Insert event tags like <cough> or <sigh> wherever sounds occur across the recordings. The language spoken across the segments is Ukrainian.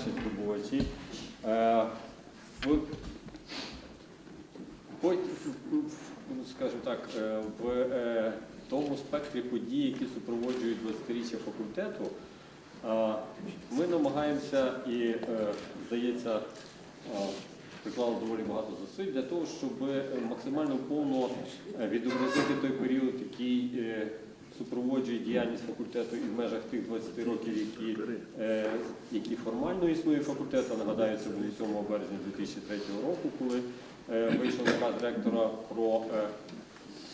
наші здобувачі. Е, в- скажімо так, е, в е, тому спектрі подій, які супроводжують 20-річчя факультету, ми намагаємося і, здається, приклали доволі багато зусиль для того, щоб максимально повно відобразити той період, який супроводжує діяльність факультету і в межах тих 20 років, які, е, які формально існує факультет. Нагадаю, це було 7 березня 2003 року, коли е, вийшов наказ ректора про е,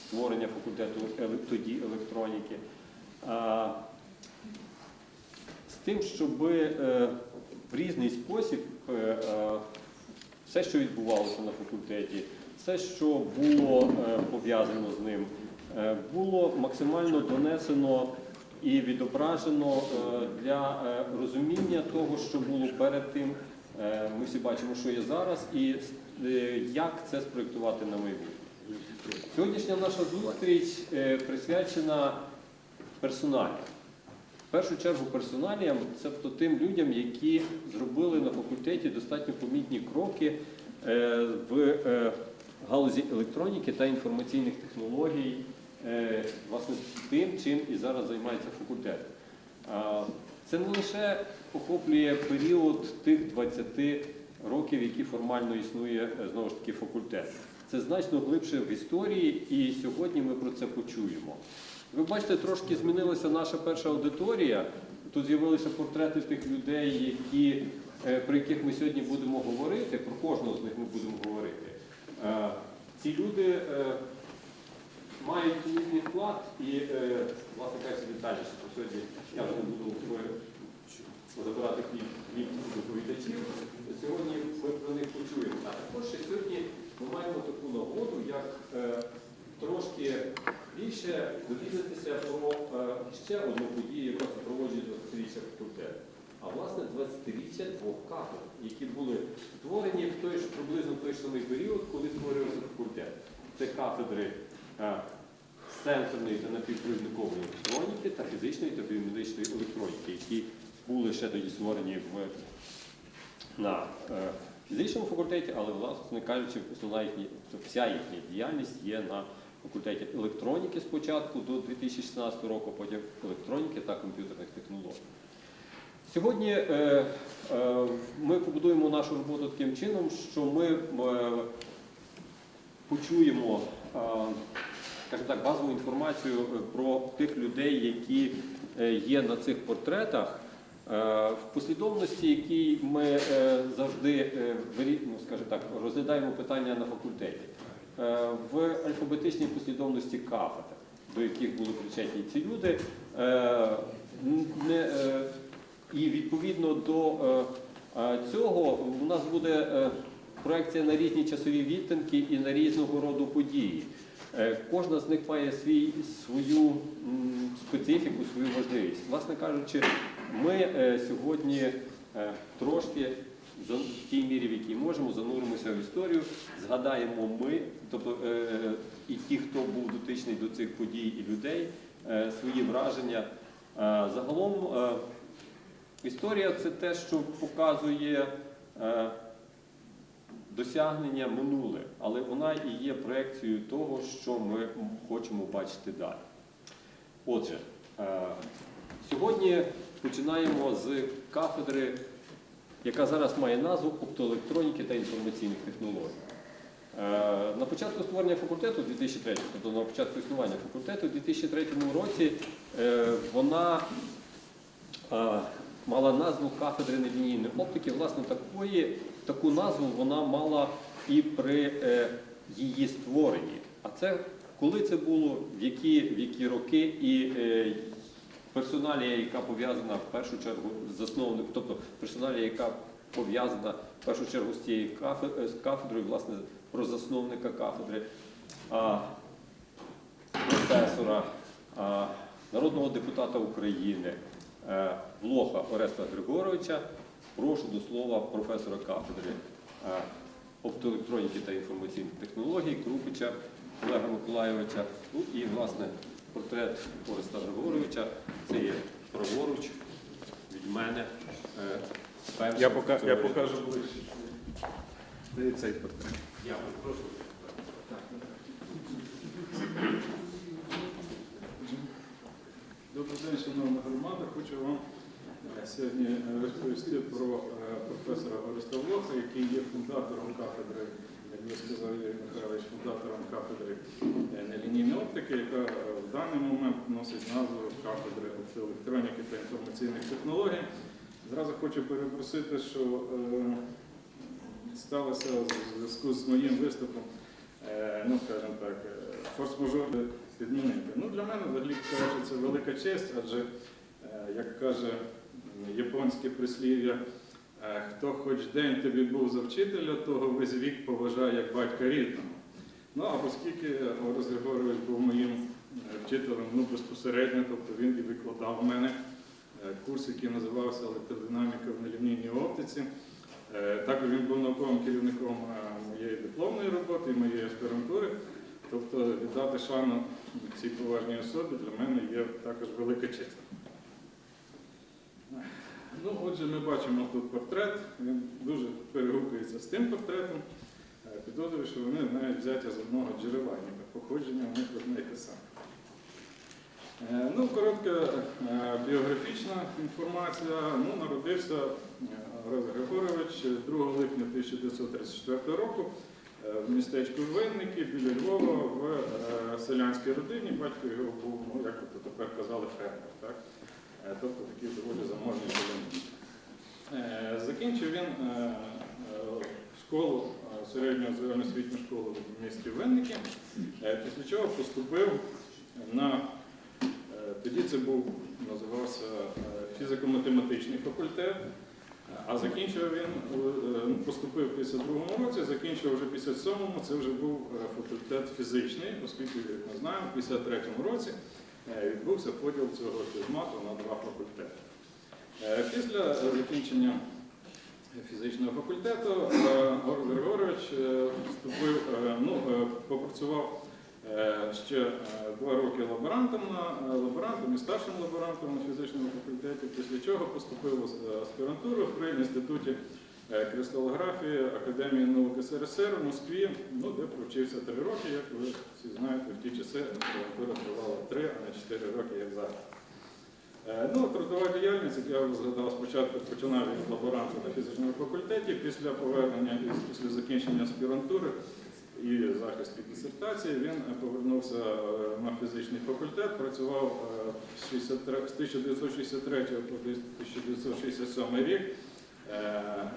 створення факультету еле- тоді електроніки. А, З тим, щоб е, в різний спосіб е, е, все, що відбувалося на факультеті, все, що було е, пов'язано з ним, було максимально донесено і відображено е, для е, розуміння того, що було перед тим. Е, Ми всі бачимо, що є зараз, і е, як це спроєктувати на майбутнє. Сьогоднішня наша зустріч е, присвячена персоналіям. В першу чергу персоналіям, тобто тим людям, які зробили на факультеті достатньо помітні кроки е, в е, галузі електроніки та інформаційних технологій, е, власне, тим, чим і зараз займається факультет. Це не лише охоплює період тих 20 років, які формально існує е, знову ж таки факультет. Це значно глибше в історії, і сьогодні ми про це почуємо. Ви бачите, трошки змінилася наша перша аудиторія. Тут з'явилися портрети тих людей, які, е, про яких ми сьогодні будемо говорити. Про кожного з них ми будемо говорити. Е, Ці люди е, мають їхній вклад і, е, власне кажучи, детальніше, то сьогодні я вже не буду забирати хліб хліб доповідачів. Сьогодні ми про них почуємо. А також сьогодні ми маємо таку нагоду, як е, трошки більше довідатися про е, ще одну подію, яка супроводжує 20-річчя факультету. А власне 20-річчя двох кафедр, які були створені в той ж приблизно той самий період, коли створювався факультет. Це кафедри сенсорної та напівпровідникової електроніки та фізичної та біомедичної електроніки, які були ще тоді створені в, на е, фізичному факультеті, але, власне кажучи, основна їхня, вся їхня діяльність є на факультеті електроніки спочатку до 2016 року, потім електроніки та комп'ютерних технологій. Сьогодні е, е, ми побудуємо нашу роботу таким чином, що ми е, почуємо, е, скажімо так, базову інформацію е, про тих людей, які е, є на цих портретах. Е, В послідовності, якій ми завжди ну, скажімо так, розглядаємо питання на факультеті, в альфабетичній послідовності кафедр, до яких були причетні ці люди, і відповідно до цього у нас буде проекція на різні часові відтинки і на різного роду події. Е, Кожна з них має свій, свою специфіку, свою важливість. Власне кажучи, ми е, сьогодні е, трошки в тій мірі, в якій можемо, зануримося в історію, згадаємо ми, тобто і ті, хто був дотичний до цих подій і людей, свої враження. Загалом історія це те, що показує досягнення минуле, але вона і є проекцією того, що ми хочемо бачити далі. Отже, е, сьогодні починаємо з кафедри, яка зараз має назву оптоелектроніки та інформаційних технологій. Е, На початку створення факультету 2003, тобто на початку існування факультету у 2003 році е, вона мала назву кафедри нелінійної оптики. Власне, такої, таку назву вона мала і при е, її створенні. А це коли це було, в які, в які роки і е, персоналія, яка пов'язана в першу чергу з засновником, тобто персоналія, яка пов'язана в першу чергу з цією е, кафедрою, власне, про засновника кафедри, а, професора, а, народного депутата України Влоха Ореста Григоровича. Прошу до слова професора кафедри е, оптоелектроніки та інформаційних технологій Крупича Олега Миколайовича. Ну і, власне, портрет Ореста Григоровича. Це є праворуч від мене. е, першим. Я, пока, я покажу ближче. Де цей портрет? Я прошу. Добрий день, шановна громада. Хочу вам сьогодні е, розповісти про е, професора Ореста Влоха, який є фундатором кафедри, як ви сказав Юрій Михайлович, фундатором кафедри е, нелінійної оптики, яка в даний момент носить назву кафедри електроніки та інформаційних технологій. Зразу хочу перепросити, що сталося в зв'язку з моїм виступом, ну скажімо так, форс-мажор відмінити. Ну, для мене взагалі кажучи, це велика честь, адже, як каже японське прислів'я, е, хто хоч день тобі був за вчителя, того весь вік поважає як батька рідного. Ну, а оскільки Орес Григорович був моїм е, вчителем ну, безпосередньо, тобто він і викладав у мене е, курс, який називався електродинаміка в нелінійній оптиці. Е, Також він був науковим керівником е, моєї дипломної роботи і моєї аспірантури. Тобто віддати шану цій поважній особі для мене є також велика честь. Ну, отже, ми бачимо тут портрет, він дуже перегукується з тим портретом. Е, Підозрюю, що вони навіть взяті з одного джерела, ніби походження у них одне й те саме. Е, Ну, коротка е, біографічна інформація. Ну, народився е, Григорович 2 липня 1934 року в містечку Винники біля Львова в селянській родині. Батько його був, ну, як тепер казали, фермер. Е, Тобто такий доволі заможний селянин. Е, Закінчив він е, школу, середню загальноосвітню школу в місті Винники, після чого поступив на Тоді це був, називався фізико-математичний факультет, а закінчив він, поступив в 52-му році, закінчив вже в 57-му, це вже був факультет фізичний, оскільки, як ми знаємо, в 53-му році відбувся поділ цього фізмату на два факультети. Е, Після е, закінчення фізичного факультету е, Григорович е, вступив, е, ну, е, попрацював Е, ще е, два роки лаборантом на е, лаборантом і старшим лаборантом на фізичному факультеті, після чого поступив в е, аспірантуру при інституті е, кристалографії Академії наук СРСР в Москві, ну, де провчився три роки, як ви всі знаєте, в ті часи аспірантура тривала три, а не чотири роки, як зараз. Е, Ну, трудова діяльність, як я згадав, спочатку починав від лаборанта на фізичному факультеті, після повернення, після закінчення аспірантури і захисту дисертації він е, повернувся е, на фізичний факультет, працював е, з 1963 по 1967 рік е,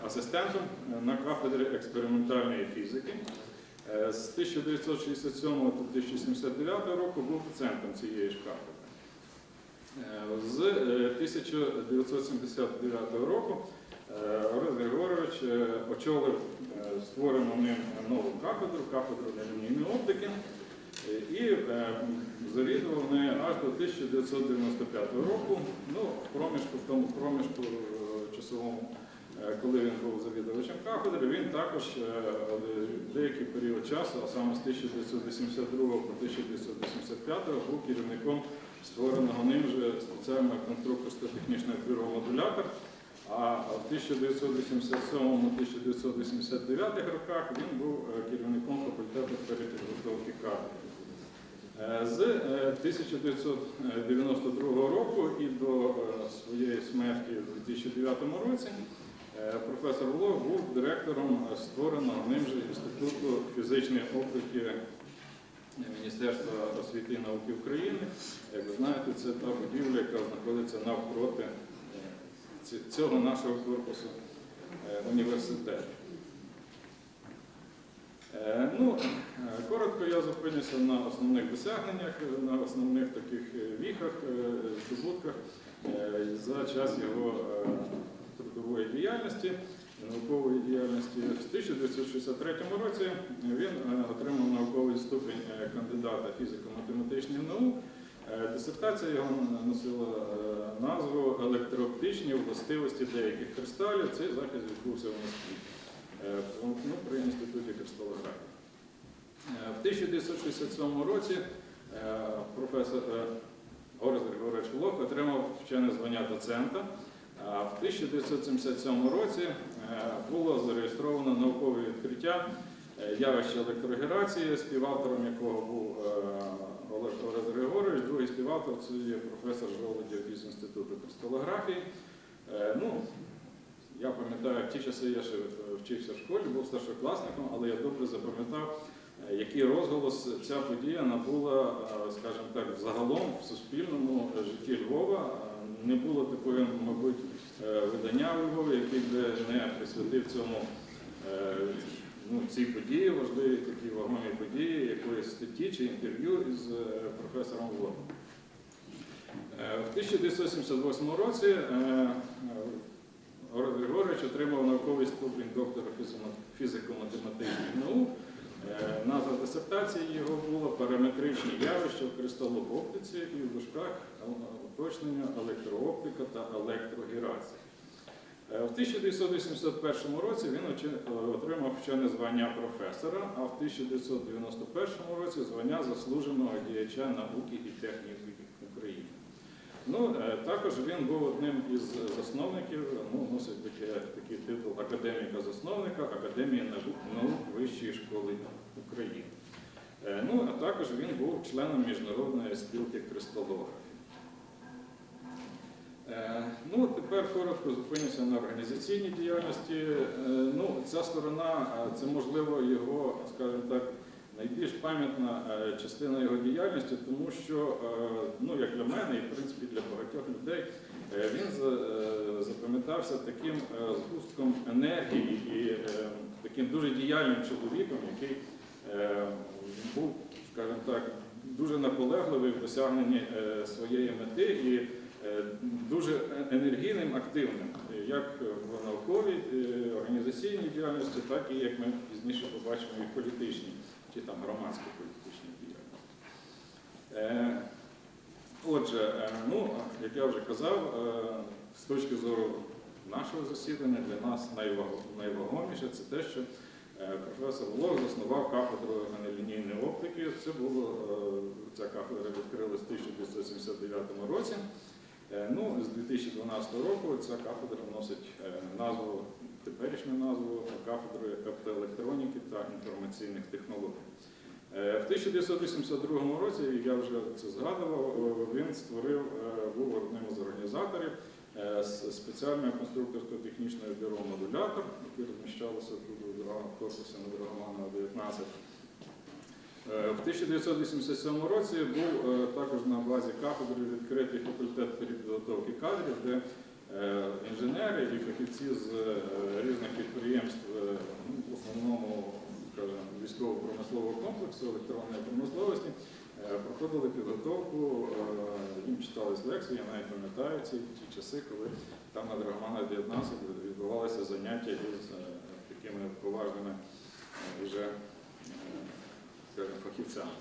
асистентом на кафедрі експериментальної фізики. Е, З 1967 по 1979 року був доцентом цієї ж кафедри. Е, З е, 1979 року е, Орес Григорович е, очолив е, створену ним нову кафедру, кафедру нелінійної оптики, е, і е, завідував нею аж до 1995 року. Ну, в проміжку, в тому проміжку е, часовому, е, коли він був завідувачем кафедри, він також е, деякий період часу, а саме з 1982 по 1985 був керівником створеного ним же спеціального конструкторсько-технічного бюро модулятор. А в 1987-1989 роках він був е, керівником факультету перепідготовки кадрів. Е, З е, 1992 року і до е, своєї смерті у 2009 році е, професор Влог був директором е, створеного ним же Інституту фізичної оптики Міністерства освіти і науки України. Як ви знаєте, це та будівля, яка знаходиться навпроти е, цього нашого корпусу е, університету. Е, Ну, е, коротко я зупинюся на основних досягненнях, е, на основних таких е, віхах, е, здобутках е, за час його трудової діяльності, наукової діяльності. В 1963 році він е, отримав науковий ступінь е, кандидата фізико-математичних наук. Е, Дисертація його носила назву Електрооптичні властивості деяких кристалів. Цей захід відбувся в Москві ну, при інституті кристалографії. В 1967 році професор Орес Григорович Влох отримав вчене звання доцента в 1977 році е, було зареєстровано наукове відкриття е, явища електрогерації, співавтором якого був е, Олег Орес Григорович, другий співавтор це є професор Жолодів із Інституту кристалографії. Ну, я пам'ятаю, в ті часи я ще вчився в школі, був старшокласником, але я добре запам'ятав, який розголос ця подія набула, скажімо так, загалом в суспільному житті Львова. Не було такої, мабуть, е, видання у Львові, який би не присвятив цьому е, ну, цій події, важливій такій вагомій події, якоїсь статті чи інтерв'ю із е, професором. Е, В 1978 році е, Григорович отримав науковий ступінь доктора фізико-математичних наук. Е, Назва дисертації його була параметричні явища в кристалооптиці і в дужках уточнення електрооптика та електрогерація. Е, В 1981 році він е, отримав вчене звання професора, а в 1991 році звання заслуженого діяча науки і техніки. Ну, е, також він був одним із засновників, ну, носить таке, такий титул академіка-засновника Академії наук, Вищої школи України. Е, Ну, а також він був членом Міжнародної спілки кристалографів. Е, Ну, тепер коротко зупинюся на організаційній діяльності. Е, Ну, ця сторона, е, це можливо його, скажімо так, найбільш пам'ятна е, частина його діяльності, тому що, е, ну, як для мене, і в принципі для багатьох людей, е, він запам'ятався таким згустком енергії і таким дуже діяльним чоловіком, який був, скажімо так, дуже наполегливий в досягненні своєї мети і дуже енергійним, активним, як в науковій організаційній діяльності, так і як ми пізніше побачимо і в політичній чи там громадській політичній діяльності. Е, Отже, е, ну, як я вже казав, е, з точки зору нашого засідання для нас найваго- найвагоміше це те, що е, професор Волох заснував кафедру нелінійної оптики. Це було, е, ця кафедра відкрилась в 1979 році. Е, Ну, з 2012 року ця кафедра носить назву, теперішню назву кафедри оптоелектроніки та інформаційних технологій. Е, В 1982 році, я вже це згадував, е, він створив, е, був одним із організаторів спеціального конструкторсько-технічного бюро модулятор, яке розміщалося тут у корпусі на Драгоманова 19. Е, В 1987 році був також на базі кафедри відкритий факультет підготовки кадрів, де е, інженери і фахівці з е, різних підприємств, е, ну, в основному військово-промислового комплексу електронної промисловості, проходили підготовку, їм читались лекції, я навіть пам'ятаю ці, ті часи, коли там на Драгомана 19 відбувалися заняття із такими поважними вже фахівцями.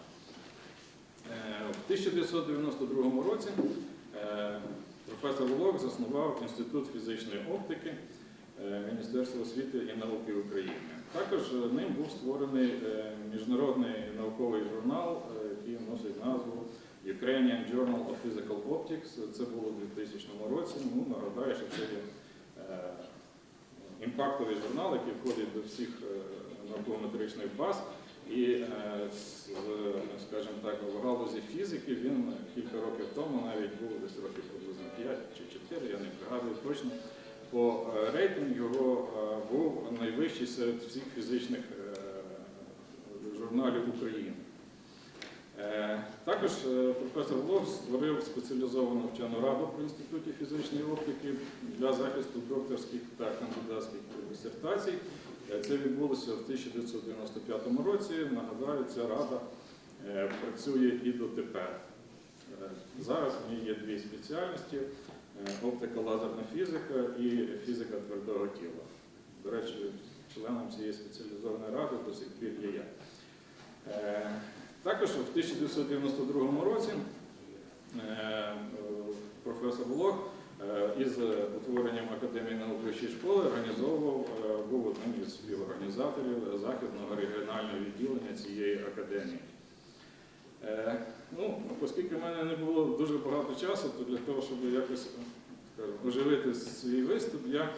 В 1992 році професор Волок заснував Інститут фізичної оптики е, Міністерства освіти і науки України. Також е, ним був створений е, міжнародний науковий журнал, який носить назву Ukrainian Journal of Physical Optics. Це було у 2000 році. Ну, нагадаю, що це є імпактовий журнал, який входить до всіх науково-метричних баз. І, скажімо так, в галузі фізики він кілька років тому навіть був десь років 5 чи 4, я не пригадую точно. По е, рейтингу його е, був найвищий серед всіх фізичних е, журналів України. Також професор Лох створив спеціалізовану вчену раду при Інституті фізичної оптики для захисту докторських та кандидатських дисертацій. Це відбулося в 1995 році. Нагадаю, ця рада працює і дотепер. Е, Зараз в ній є дві спеціальності: е, оптика лазерна фізика і фізика твердого тіла. До речі, членом цієї спеціалізованої ради до сих пір є я. Е, Також в 1992 році професор Лох е, із утворенням Академії наук Вищої школи організовував, був одним із співорганізаторів західного регіонального відділення цієї академії. Е, Ну, оскільки в мене не було дуже багато часу, то для того, щоб якось скажімо, оживити свій виступ, я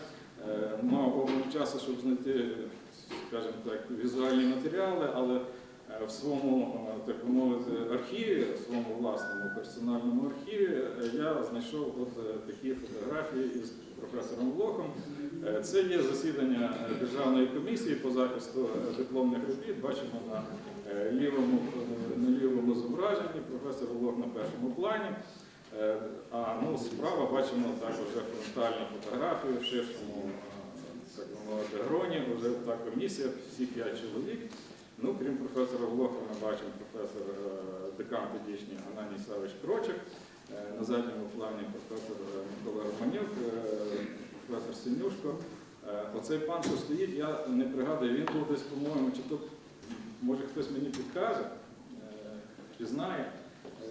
е, мав обмаль часу, щоб знайти, скажімо так, візуальні матеріали, але е, в своєму, е, так мовити, архіві, в своєму власному персональному архіві, е, я знайшов от е, такі фотографії із професором Блохом. Е, Це є засідання е, Державної комісії по захисту е, дипломних робіт. Бачимо на е, лівому, е, лівому зображенні професор Блох на першому плані. Е, А ну, справа бачимо також вже фронтальну фотографію в ширшому е, так мовити, гроні, вже та комісія, всі п'ять чоловік. Ну, крім професора Глоха, ми бачимо професор е, декан тодішній Ананій Савич Крочик. На задньому плані професор Микола Романюк, професор Синюшко. Оцей пан, що стоїть, я не пригадую, він був десь, по-моєму, чи то, може хтось мені підкаже, е, чи знає.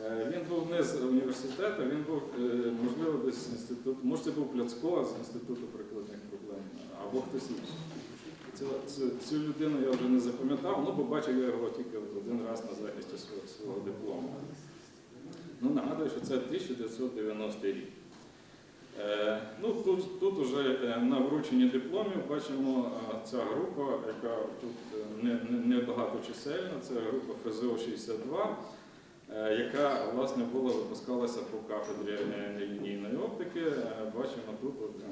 Е, Він був не з університету, він був, е, можливо, десь з інституту, може це був Пляцко з інституту прикладних проблем, або хтось інший. Цю, цю, людину я вже не запам'ятав, ну, бо бачив я його тільки один раз на захисті свого, свого диплому. Ну, нагадую, що це 1990 рік. Е, ну, тут, тут уже е, на врученні дипломів бачимо ця група, яка тут не, не, не багаточисельна, це група ФЗО-62, е, яка власне була випускалася по кафедрі е, нелінійної оптики. Е, Бачимо тут е,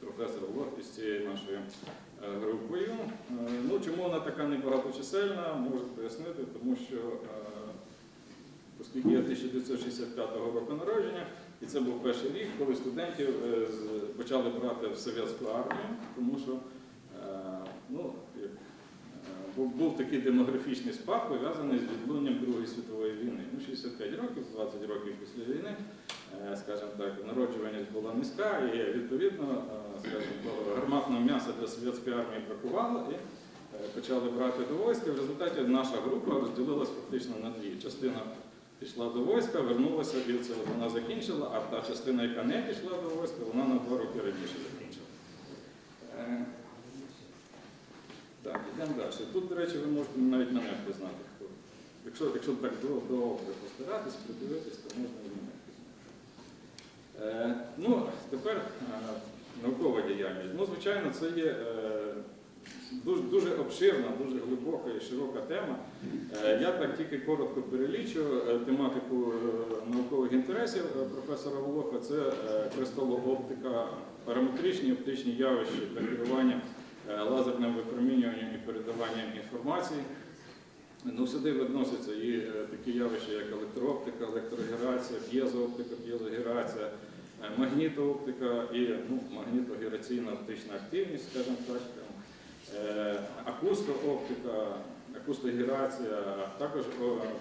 професор Лох із цією нашою е, групою. Е, Ну, чому вона така небагаточисельна, можу пояснити, тому що е, оскільки я 1965 року народження, і це був перший рік, коли студентів е, почали брати в совєтську армію, тому що е, ну, е, був, такий демографічний спад, пов'язаний з відлунням Другої світової війни. Ну, 65 років, 20 років після війни, е, скажімо так, народжуваність була низька, і відповідно, е, скажімо, гарматного м'яса для совєтської армії бракувало. І е, Почали брати до війська. В результаті наша група розділилась фактично на дві. Частина пішла до війська, вернулася, і це вона закінчила, а та частина, яка не пішла до війська, вона на два роки раніше закінчила. Йдемо. Тут, до речі, ви можете навіть мене впізнати. Якщо, якщо так до- добре постаратись, придивитись, то можна і мене впізнати. Е, Ну, тепер е, наукова діяльність. Ну, звичайно, це є е, дуже, дуже обширна, дуже глибока і широка тема. Е, Я так тільки коротко перелічу е, тематику е, наукових інтересів професора Волоха. Це кристалооптика, параметричні оптичні явища та керування лазерним передаванням інформації. Ну, сюди відносяться і е, такі явища, як електрооптика, електрогерація, п'єзооптика, п'єзогерація, е, магнітооптика і ну, магнітогераційна оптична активність, скажімо так, е, акустооптика, акустогерація, також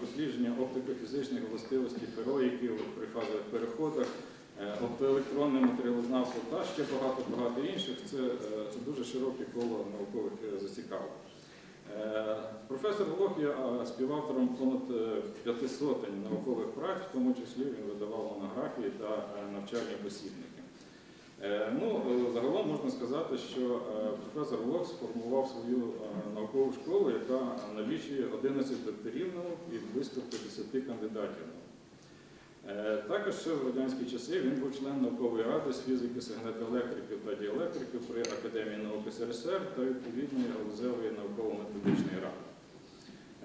дослідження оптико-фізичних властивостей фероїків при фазових переходах, оптоелектронне матеріалознавство та ще багато-багато інших. Це, це дуже широке коло наукових зацікавлень. Е, Професор Волох є е, співавтором понад е, п'яти сотень наукових праць, в тому числі він видавав монографії та е, навчальні посібники. Е, Ну, е, загалом можна сказати, що е, професор Волох сформував свою е, наукову школу, яка налічує 11 докторів наук і близько 50 кандидатів наук. Е, Також ще в радянські часи він був член наукової ради з фізики, сигнетоелектриків та діелектриків при Академії наук СРСР та відповідної галузевої науково-методичної ради.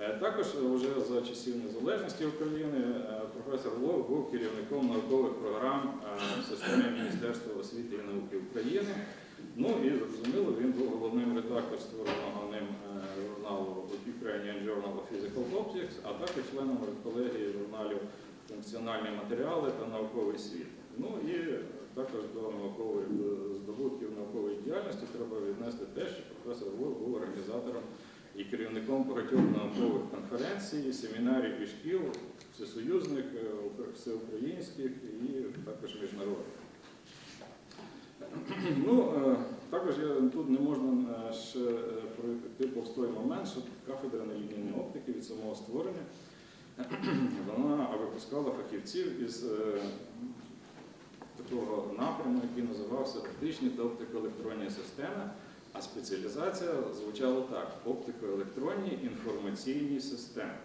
Е, Також вже за часів незалежності України е, професор Лов був керівником наукових програм в системі Міністерства освіти і науки України. Ну і зрозуміло, він був головним редактором створеного ним журналу Ukrainian Journal of Physical Optics, а також членом колегії журналів функціональні матеріали та науковий світ. Ну і також до наукових до здобутків наукової діяльності треба віднести те, що професор Вов був організатором і керівником багатьох наукових конференцій, семінарів і шкіл, всесоюзних, е, всеукраїнських і також міжнародних. Ну, е, також я, тут не можна е, ще е, пройти повз той момент, що кафедра нелінійної оптики від самого створення <clears throat> вона випускала фахівців із е, такого напряму, який називався оптичні та оптико-електронні системи, а спеціалізація звучала так: оптико-електронні інформаційні системи.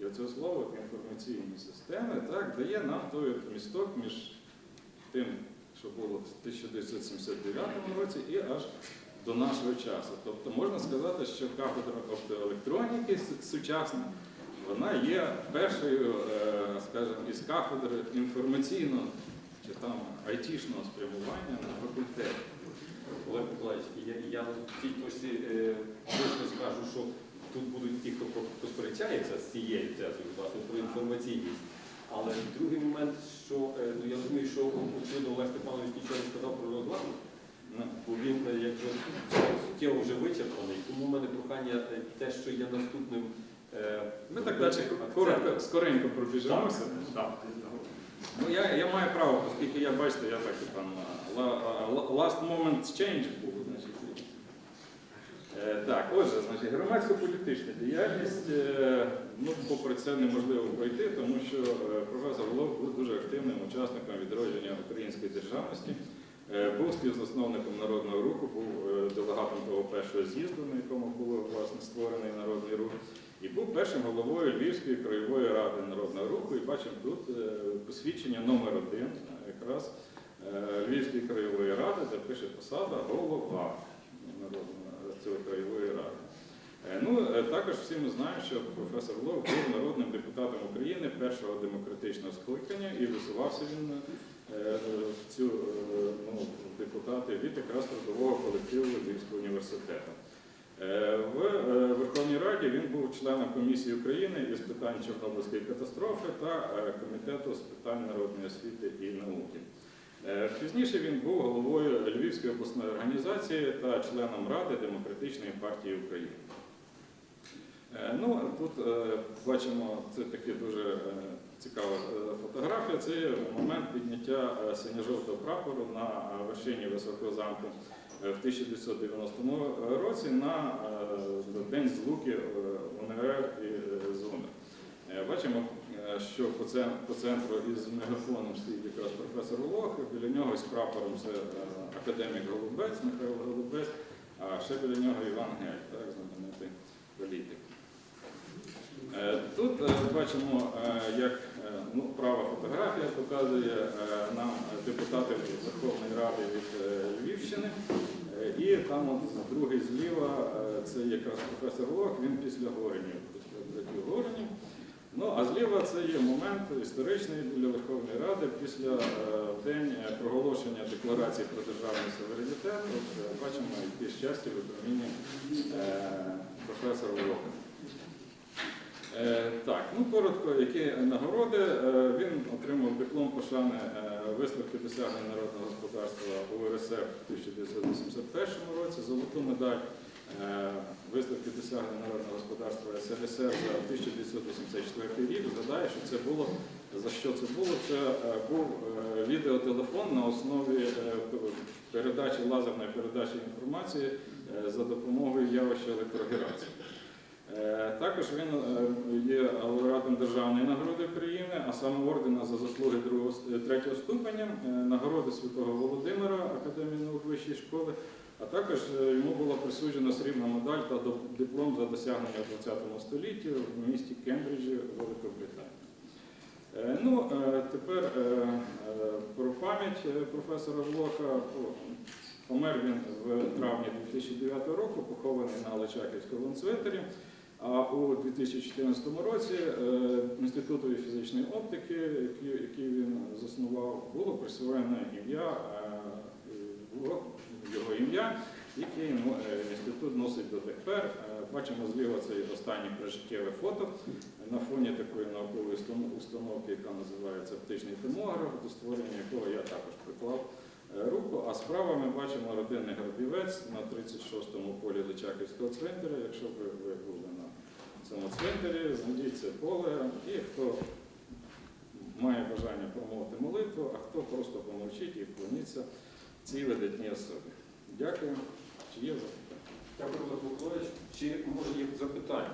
І оце слово інформаційні системи так, дає нам той місток між тим, що було в 1979 році, і аж до нашого часу. Тобто можна сказати, що кафедра оптоелектроніки сучасна, вона є першою, е, скажімо, із кафедр інформаційного чи там айтішного спрямування на факультеті. Олег Миколаївич, я, я в цій точці е, точно скажу, що тут будуть ті, хто посперечається з цією тезою, власне, про інформаційність. Але другий момент, що е, ну, я розумію, що очевидно Олег Степанович нічого не сказав про регламент, Ну, бо він якби суттєво вже вичерпаний. Тому в мене прохання те, що я наступним. Е, Ми так далі коротко, скоренько пробіжимося. Ну, я, я маю право, оскільки я бачите, я так і там la- la- last moment change був, значить. Е, Так, отже, значить, громадсько-політична діяльність, е, ну, попри це неможливо пройти, тому що е, професор Лов був дуже активним учасником відродження української державності, Е, був співзасновником народного руху, був е, делегатом того першого з'їзду, на якому було власне створений народний рух, і був першим головою Львівської краєвої ради народного руху. І бачимо тут е, посвідчення номер один е, якраз е, Львівської краєвої ради, де пише посада голова цієї краєвої ради. Ну, також всі ми знаємо, що професор Лов був народним депутатом України першого демократичного скликання і висувався він в цю ну, депутати від якраз трудового колективу Львівського університету. Е, В е, Верховній Раді він був членом комісії України із питань Чорнобильської катастрофи та е, комітету з питань народної освіти і науки. Пізніше він був головою Львівської обласної організації та членом Ради Демократичної партії України. Ну, тут бачимо, це таке дуже цікава фотографія. Це момент підняття синьо-жовтого прапору на вершині Високого замку в 1990 році на е, день злуки е, УНР і е, ЗУНР. Е, Бачимо, е, що по центру із мегафоном стоїть якраз професор Лох, біля нього з прапором це е, академік Голубець, Михайло Голубець, а ще біля нього Іван Гель, так, знаменитий політик. Е, Тут е, бачимо, е, як е, ну, права фотографія показує е, нам депутатів Верховної Ради від е, Львівщини. Е, І там от другий зліва це якраз професор Лох, він після Горенів, після Горенів. Ну, а зліва це є момент історичний для Верховної Ради після день проголошення декларації про державний суверенітет. От, бачимо, які щастя випроміння е, професора Лоха. Е, Так, ну коротко, які нагороди. Е, Він отримав диплом пошани е, виставки досягнень народного господарства УРСР в 1981 році, золоту медаль виставки досягнень народного господарства СРСР за 1984 рік. Згадаю, що це було за що це було? Це був відеотелефон на основі передачі лазерної передачі інформації за допомогою явища електрогерації. Е, Також він е, є лауреатом Державної нагороди України, а саме ордена за заслуги третього ступеня, е, нагороди Святого Володимира Академії наук Вищої школи, а також йому була присуджена срібна медаль та диплом за досягнення в ХХ столітті в місті Кембриджі, Великобританії. Ну, тепер про пам'ять професора Блока. Помер він в травні 2009 року, похований на Личаківському цвинтарі. А у 2014 році е, Інститутові фізичної оптики, який, він заснував, було присвоєно ім'я е, його- ім'я, яке е, інститут носить дотепер. Бачимо зліва це останнє прижиттєве фото на фоні такої наукової установки, яка називається оптичний томограф, до створення якого я також приклав руку. А справа ми бачимо родинний гробівець на 36-му полі Личаківського цвинтаря. Якщо ви, були цьому цвинтарі, знайдіть це поле, і хто має бажання промовити молитву, а хто просто помовчить і вклоніться цій видатній особі. Дякую. Чи є запитання? Дякую, Олег Миколаївич. Чи може є запитання?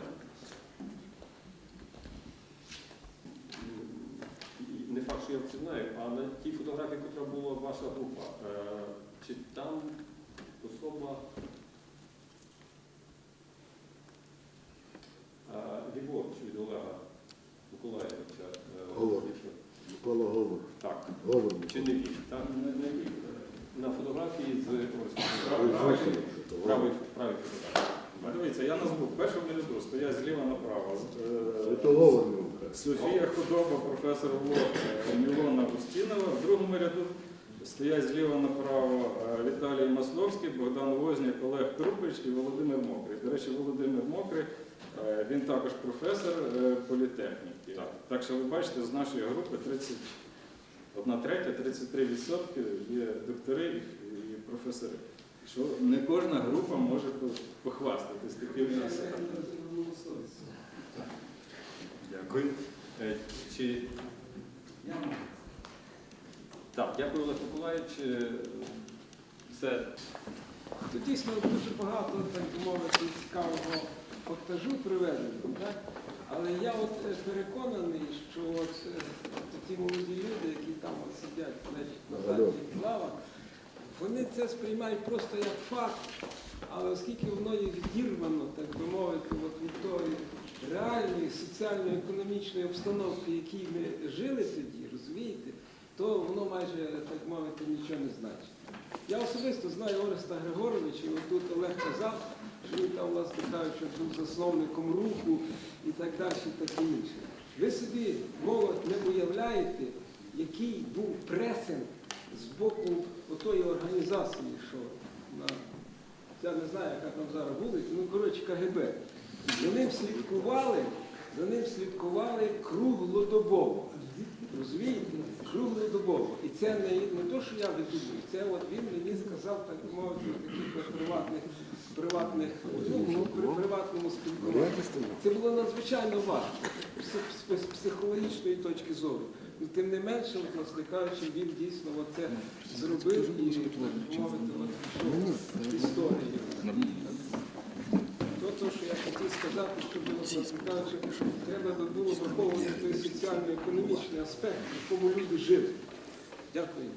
Не факт, що я це знаю, а на тій фотографії, яка була ваша група, е, чи там особа е. Микола Голуб. Так, Говоримо. Чи не він? Так, не, не він. На фотографії з правої Зосим. правої правої фотографії. Дивіться, я назву в першому ряду, стоять зліва направо. Е, Це. Софія Худоба, професор ВО е, Мілона Устінова. В другому ряду стоять зліва направо е, Віталій Масловський, Богдан Возняк, Олег Крупич і Володимир Мокрий. До речі, Володимир Мокрий, е, він також професор е, політехніки. Так. Так що ви бачите, з нашої групи 30, одна третя, 33% є доктори і- професори. Що не кожна група може похвастатись таким часом. Дякую. Е, Чи... Так, дякую, Олег Миколаївич. Е, Все. Тут дійсно дуже багато, так мовити, цікавого фактажу приведено. Так? Але я от е, переконаний, що от е, ті молоді люди, які там от сидять значить, на задніх лавах, вони це сприймають просто як факт, але оскільки воно є відірвано, так би мовити, от від тої реальної соціально-економічної обстановки, в якій ми жили тоді, розумієте, то воно майже, так мовити, нічого не значить. Я особисто знаю Ореста Григоровича, і тут Олег казав, що він там, власне кажучи, був засновником руху і так далі, і таке інше. Ви собі, молодь, не уявляєте, який був пресинг з боку отої організації, що на я не знаю, яка там зараз буде, ну коротше КГБ. За ним слідкували, за ним слідкували круглодобово. Розумієте? Круглодобово. І це не, не то, що я видумую, це от він мені сказав, так мовити, таких от приватних, приватних, ну, при приватному спілкуванні. Це було надзвичайно важко з пс- з психологічної точки зору. Ну, тим не менше, от, власне кажучи, він дійсно це зробив і, мовити, от, історію. То, що я сказати, що кажучи, треба би було враховувати той соціально-економічний аспект, в якому люди жили. Дякую.